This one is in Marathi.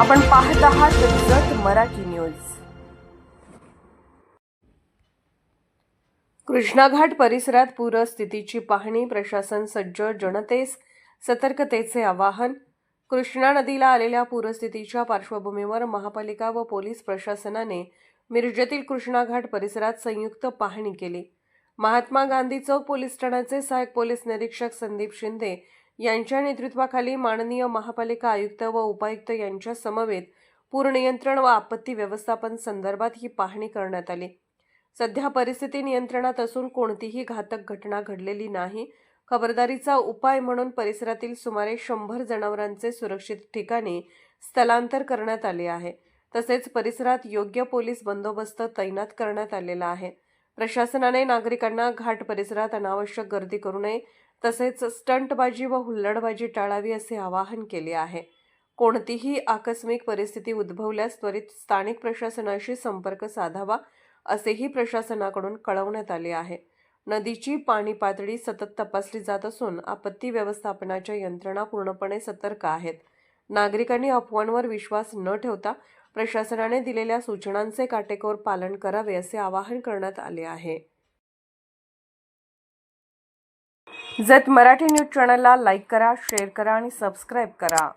आपण पाहत आहात जत मराठी न्यूज. कृष्णाघाट परिसरात पूरस्थितीची पाहणी प्रशासन सज्ज जनतेस सतर्कतेचे आवाहन. कृष्णा नदीला आलेल्या पूरस्थितीच्या पार्श्वभूमीवर महापालिका व पोलीस प्रशासनाने मिरजेतील कृष्णाघाट परिसरात संयुक्त पाहणी केली. महात्मा गांधी चौक पोलीस ठाण्याचे सहाय्यक पोलीस निरीक्षक संदीप शिंदे यांच्या नेतृत्वाखाली माननीय महापालिका आयुक्त व उपायुक्त यांच्या समवेत पूर नियंत्रण व आपत्ती व्यवस्थापन संदर्भात ही पाहणी करण्यात आली. सध्या परिस्थिती नियंत्रणात असून कोणतीही घातक घटना घडलेली नाही. खबरदारीचा उपाय म्हणून परिसरातील सुमारे शंभर जनावरांचे सुरक्षित ठिकाणी स्थलांतर करण्यात आले आहे. तसेच परिसरात योग्य पोलीस बंदोबस्त तैनात करण्यात आलेला आहे. प्रशासनाने नागरिकांना घाट परिसरात अनावश्यक गर्दी करू नये तसेच स्टंटबाजी व हुल्लडबाजी टाळावी असे आवाहन केले आहे. कोणतीही आकस्मिक परिस्थिती उद्भवल्यास त्वरित स्थानिक प्रशासनाशी संपर्क साधावा असेही प्रशासनाकडून कळवण्यात आले आहे. नदीची पाणी पातळी सतत तपासली जात असून आपत्ती व्यवस्थापनाच्या यंत्रणा पूर्णपणे सतर्क आहेत. नागरिकांनी अफवांवर विश्वास न ठेवता प्रशासनाने दिलेल्या सूचनांचे काटेकोर पालन करावे असे आवाहन करण्यात आले आहे. जत मराठी न्यूज चॅनलला लाईक करा शेअर करा आणि सबस्क्राईब करा.